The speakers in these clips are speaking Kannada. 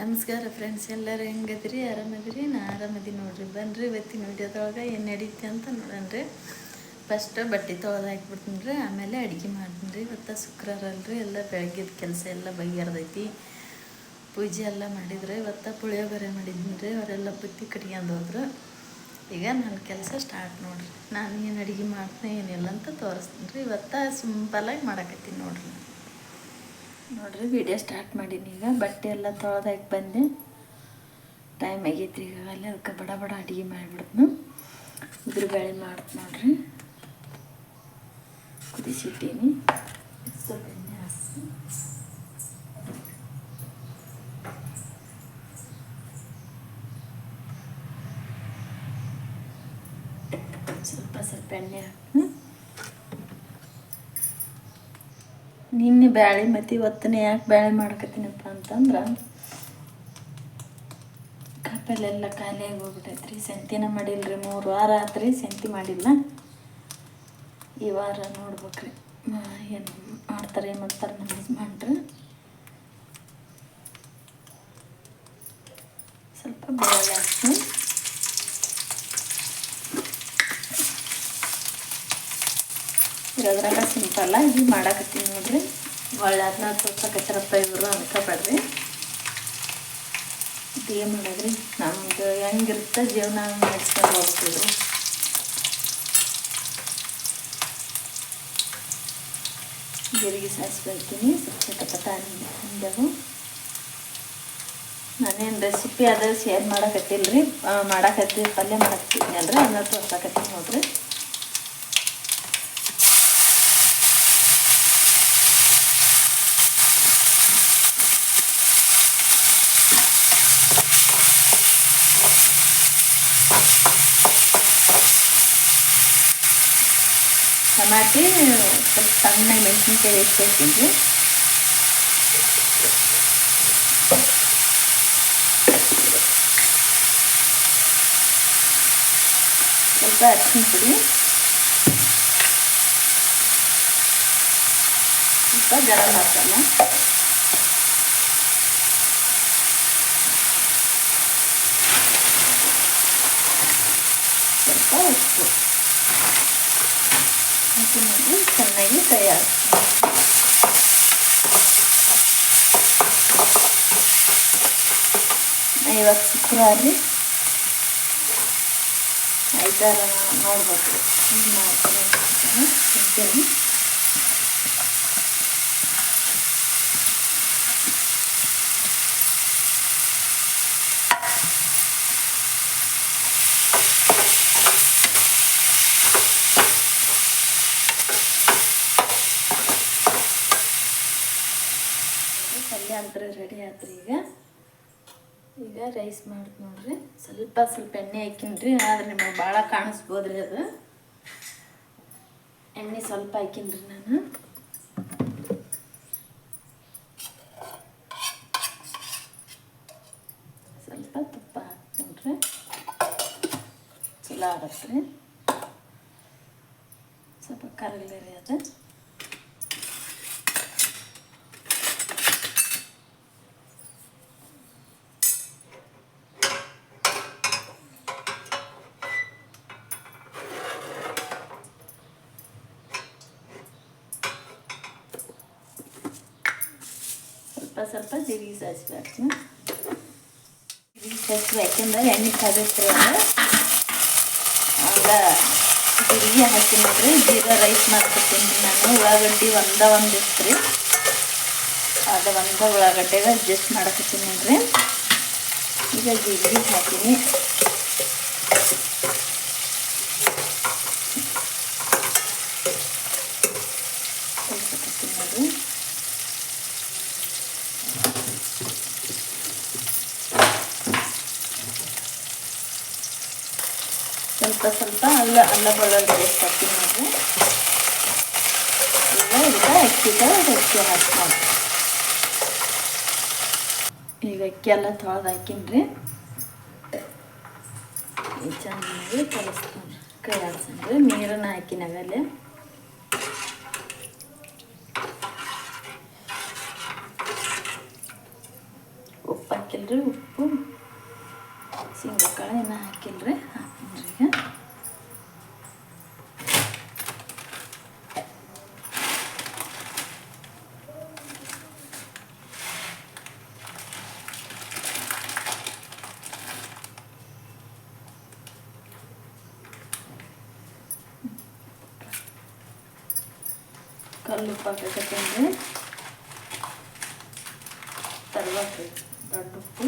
ನಮಸ್ಕಾರ ಫ್ರೆಂಡ್ಸ್ ಎಲ್ಲರೂ ಹೆಂಗದ್ರಿ ಆರಾಮದಿರಿ ನಾ ಆರಾಮದಿ ನೋಡ್ರಿ. ಬನ್ರಿ, ಇವತ್ತಿನ ವಿಡಿಯೋದೊಳಗೆ ಏನು ನಡೀತಿ ಅಂತ ನೋಡನ್ರಿ. ಫಸ್ಟ್ ಬಟ್ಟೆ ತೊಳೆದು ಹಾಕ್ಬಿಡ್ತೀನಿ ರೀ ಆಮೇಲೆ ಅಡುಗೆ ಮಾಡ್ತೀನಿ ರೀ ಇವತ್ತು ಶುಕ್ರವಾರ ಅಲ್ರಿ, ಎಲ್ಲ ಬೆಳಗ್ಗೆದ ಕೆಲಸ ಎಲ್ಲ ಬಗೆಹರ್ದೈತಿ. ಪೂಜೆ ಎಲ್ಲ ಮಾಡಿದ್ರೆ, ಇವತ್ತು ಪುಳಿಯೋಗರೆ ಮಾಡಿದ್ದೀನಿ ರೀ ಅವರೆಲ್ಲ ಬುತ್ತಿ ಕಟ್ಕೊಂಡು ಹೋದ್ರು. ಈಗ ನನ್ನ ಕೆಲಸ ಸ್ಟಾರ್ಟ್ ನೋಡ್ರಿ. ನಾನು ಏನು ಅಡುಗೆ ಮಾಡ್ತೀನಿ, ಏನಿಲ್ಲ ಅಂತ ತೋರಿಸ್ತೀನಿ ರೀ ಇವತ್ತು ಸಿಂಪಲಾಗಿ ಮಾಡಕತ್ತೀನಿ ನೋಡ್ರಿ. ನೋಡ್ರಿ ವಿಡಿಯೋ ಸ್ಟಾರ್ಟ್ ಮಾಡೀನಿ ಈಗ. ಬಟ್ಟೆ ಎಲ್ಲ ತೊಳೆದಾಕಿ ಬಂದೆ. ಟೈಮ್ ಆಗೈತಿ ಈಗ ಅಲ್ಲಿ ಅದಕ್ಕೆ ಬಡ ಬಡ ಅಡುಗೆ ಮಾಡಿಬಿಡ್ತು ಉದ್ರ ಬೇಳೆ ಮಾಡ್ತು ನೋಡ್ರಿ. ಕುದಿಸಿಟ್ಟೀನಿ. ಸ್ವಲ್ಪ ಎಣ್ಣೆ ಹಾಕಿ ಸ್ವಲ್ಪ ಸ್ವಲ್ಪ ಎಣ್ಣೆ ಹಾಕಿ ನಿನ್ನೆ ಬ್ಯಾಳೆ, ಮತ್ತು ಇವತ್ತನೇ ಯಾಕೆ ಬ್ಯಾಳೆ ಮಾಡ್ಕತ್ತೀನಪ್ಪ ಅಂತಂದ್ರೆ ಕಾಪಲ್ಲೆಲ್ಲ ಖಾಲಿಯಾಗಿ ಹೋಗ್ಬಿಟ್ಟೈತ್ರಿ. ಸಂತಿನ ರೀ ಮೂರು ವಾರ ಆತ್ರಿ ಸಂತಿ ಮಾಡಿಲ್ಲ. ಈ ವಾರ ನೋಡ್ಬೇಕ್ರಿ. ಏನು ಮಾಡ್ತಾರೆ ಏನು ಮಾಡ್ತಾರೆ ನಮ್ಮ ಯಜಮಾನ್ರು. ಸ್ವಲ್ಪ ಬೆಳೆ ಹಾಕಿ ಇರೋದ್ರಾಗ ಸಿಂಪಲ್ಲ ಇದು ಮಾಡಾಕತ್ತೀನಿ ನೋಡ್ರಿ. ಒಳ್ಳೆ ಅದನ್ನ ಸ್ವಲ್ಪ ಕಚ್ಚರಪ್ಪ ಇವರು ಅನ್ಕೋಬೇಡ್ರಿ ಏನು ಮಾಡೋದ್ರಿ? ನಮ್ದು ಹೆಂಗಿರುತ್ತೆ ಜೀವನ ನಡೆಸ್ಕೊಂಡು ಹೋಗ್ತಿದ್ರು ಜೀರಿಗೆ ಸಾಸಿವೆ ಹಾಕ್ತೀನಿ, ಸ್ವಲ್ಪ ಹಿಂದೆವು. ನಾನೇನು ರೆಸಿಪಿ ಅದು ಶೇರ್ ಮಾಡಕತ್ತಿಲ್ಲ ರೀ ಮಾಡಾಕತ್ತಿ, ಪಲ್ಯ ಮಾಡೋಕತ್ತೀನಿ ಅಂದ್ರೆ ಅದನ್ನ ತೋರ್ಸಕತ್ತೀನಿ ನೋಡ್ರಿ. ಟಮಾಟಿ ಸ್ವಲ್ಪ ಸಣ್ಣ ಮೆಣಸಿನ್ಕಾಯಿ ಹೆಚ್ಚು ಹಾಕಿದ್ವಿ ಸ್ವಲ್ಪ ಅರಿಶಿನ ಪುಡಿ ಸ್ವಲ್ಪ ಗರಂ ಮಸಾಲ ಸ್ವಲ್ಪ ಉಪ್ಪು ಹಾಕಿ ನೋಡಿ ಚೆನ್ನಾಗಿ ಕೈ ಇವತ್ತು ಶುಕ್ರವಾರ ರೀ ಐದಾರ ನೋಡ್ಬೇಕು ಏನು ಪಲ್ಯ ರೆಡಿ ಆಯ್ತು ಈಗ. ಈಗ ರೈಸ್ ಮಾಡ್ತು ನೋಡ್ರಿ. ಸ್ವಲ್ಪ ಸ್ವಲ್ಪ ಎಣ್ಣೆ ಹಾಕಿನ್ರಿ, ಆದ್ರೆ ನಿಮಗೆ ಭಾಳ ಕಾಣಿಸ್ಬೋದ್ರಿ ಅದು. ಎಣ್ಣೆ ಸ್ವಲ್ಪ ಹಾಕಿನ್ರಿ ನಾನು. ಸ್ವಲ್ಪ ತುಪ್ಪ ಹಾಕ್ಕೊಂಡ್ರಿ ಚಲೋ ಆಗತ್ತೆ ಸ್ವಲ್ಪ ಕರಗಲಿ ಅದು. ಸ್ವಲ್ಪ ಸ್ವಲ್ಪ ಜೀರಿಗೆ ಸಾಸಿವೆ ಹಾಕ್ತೀನಿ ಜೀರಿಗೆ ಸಾಸಿವೆ ಹಾಕಿಂದ ಎಣ್ಣೆ ಕಾದೈತ್ರಿ ಅದು ಆಗ ಜೀರಿಗೆ ಹಾಕಿ ನೋಡ್ರಿ ಜೀರ ರೈಸ್ ಮಾಡ್ಕೊತೀನಿ ನಾನು. ಉಳ್ಳಾಗಡ್ಡಿ ಒಂದ ಒಂದು ಇತ್ತು ರೀ ಅದು ಒಂದ ಉಳ್ಳಾಗಡ್ಡೆಗೆ ಅಡ್ಜಸ್ಟ್ ಮಾಡಕತ್ತೀನಿ ನೋಡ್ರಿ ಈಗ ಜೀರಿಗೆ ಹಾಕೀನಿ ನೋಡ್ರಿ ಸ್ವಲ್ಪ ಸ್ವಲ್ಪ ಅಲ್ಲ ಅಲ್ಲ ಬೆಳ್ಳುಳ್ಳಿ ಪೇಸ್ಟ್ ನಾವು ಈಗ ಇದಕ್ಕೆ ಅಕ್ಕಿ ಹಾಕ್ತೀವಿ ಈಗ ಅಕ್ಕಿ ಎಲ್ಲ ತೊಳೆದು ಹಾಕಿನ್ರಿ. ಚೆನ್ನಾಗಿ ಕಲಿಸ್ತೀನಿ. ಕೈ ನೀರನ್ನು ನೀರನ್ನು ಮೇಲೆ ಉಪ್ಪು ಹಾಕಿಲ್ರಿ, ಉಪ್ಪು. ಶೇಂಗಾಕಾಳು ಏನೂ ಹಾಕಿಲ್ರಿ ಹಾಕಿನ್ರಿ ಈಗ ಕಲ್ಲು ಉಪ್ಪು ಹಾಕಕತ್ತೇನ್ರಿ ತರ್ಬೇಕು ದೊಡ್ಡ ಉಪ್ಪು.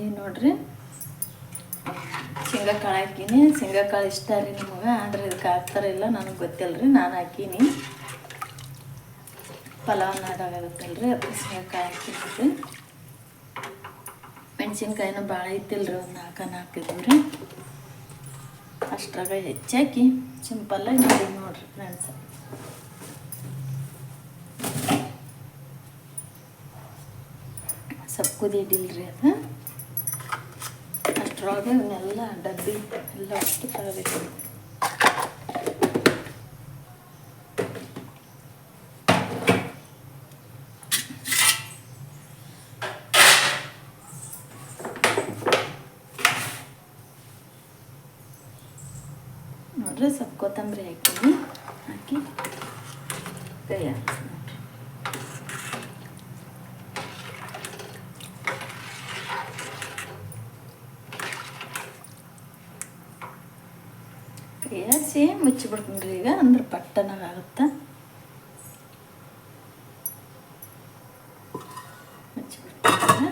ಈಗ ನೋಡ್ರಿ? ಶೇಂಗಾ ಕಾಳು ಹಾಕೀನಿ. ಶೇಂಗಾ ಕಾಳು ಇಷ್ಟ ರೀ ನಿಮಗೆ? ಆದ್ರೆ ಇದಕ್ಕೆ ಹಾಕ್ತಾರಿಲ್ಲ ನನಗೆ ಗೊತ್ತಿಲ್ಲ ರೀ ನಾನು ಹಾಕೀನಿ. ಪಲಾವ್ ನಾದಾಗತ್ತಲ್ರಿ ಅದಕ್ಕೆ ಶೇಂಗಾ ಕಾಳು ಹಾಕಿದ್ರಿ ಮೆಣಸಿನ್ಕಾಯಿನೂ ಭಾಳ ಐತಿಲ್ರಿ ಒಂದು ನಾಲ್ಕು ಹಾಕಿದ್ವಿ ರೀ. ಅಷ್ಟ್ರಾಗ ಹೆಚ್ಚಾಕಿ ಸಿಂಪಲ್ಲಾಗಿ ಮಾಡಿ ನೋಡ್ರಿ ಫ್ರೆಂಡ್ಸ್. ಸ್ವಲ್ಪ ಕುದಿಡಿಲ್ರಿ ಅದು. ಅಷ್ಟರೊಳಗೆ ಇವನ್ನೆಲ್ಲ ಡಬ್ಬಿ ಎಲ್ಲ ಅಷ್ಟು ತಗೋಬೇಕು ನೋಡ್ರಿ ಸ್ವಲ್ಪ ಕೊತ್ತಂಬರಿ ಹಾಕ್ತೀನಿ ಹಾಕಿ ಕೈ ಹಾಕ್ಸಿ ನೋಡ್ರಿ ಕೈ ಹಾಕ್ಸಿ ಮುಚ್ಚಿಬಿಡ್ತೀನಿ ಈಗ, ಅಂದ್ರೆ ಪಟ್ಟನಾಗ ಆಗುತ್ತೆ? ಮುಚ್ಚಿಬಿಡ್ತೀನಿ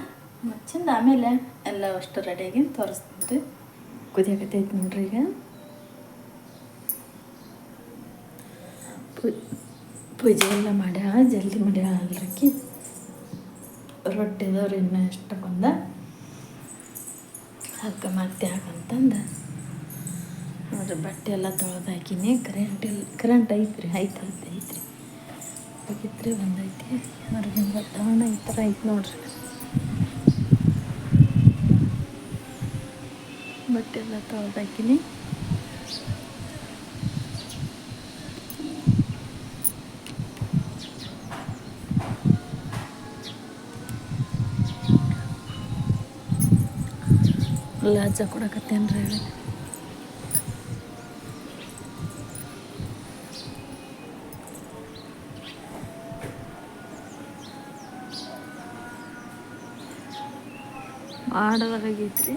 ಮುಚ್ಚಿಂದ ಆಮೇಲೆ ಎಲ್ಲ ಅಷ್ಟು ರೆಡಿಯಾಗಿ ತೋರಿಸ್ತೀನಿ ಕುದಿಯಾಕತ್ತೈತಿ ನೋಡ್ರಿ ಈಗ. ಪೂಜೆ ಎಲ್ಲ ಮಾಡ್ಯಾಳ ಜಲ್ದಿ ಮಾಡ್ಯಾಳ ಅಲ್ರಕ್ಕಿ ರೊಟ್ಟಿದವ್ರು ಇನ್ನೂ ಎಷ್ಟು ಬಂದ? ಅದಕ್ಕೆ ಮತ್ತೆ ಹಾಕಂತಂದು ಅದ್ರ ಬಟ್ಟೆ ಎಲ್ಲ ತೊಳೆದು ಹಾಕಿನಿ. ಕರೆಂಟ್ ಇಲ್ಲ ಕರೆಂಟ್ ಐತ್ರಿ, ಐತೆ ಐತೆ, ಐತ್ರಿ. ಹೋಗಿತ್ರಿ ಬಂದೈತಿ. ಹೊರಗಿನ ಈ ಥರ ಐತೆ ನೋಡ್ರಿ. ಬಟ್ಟೆ ಎಲ್ಲ ತೊಳೆದು ಹಾಕಿನಿ. ಲಾಜ ಕೊಡಕತ್ತೇನ್ರಿ ಹೇಳಿ. ಮಾಡಲಾಗೈತ್ರಿ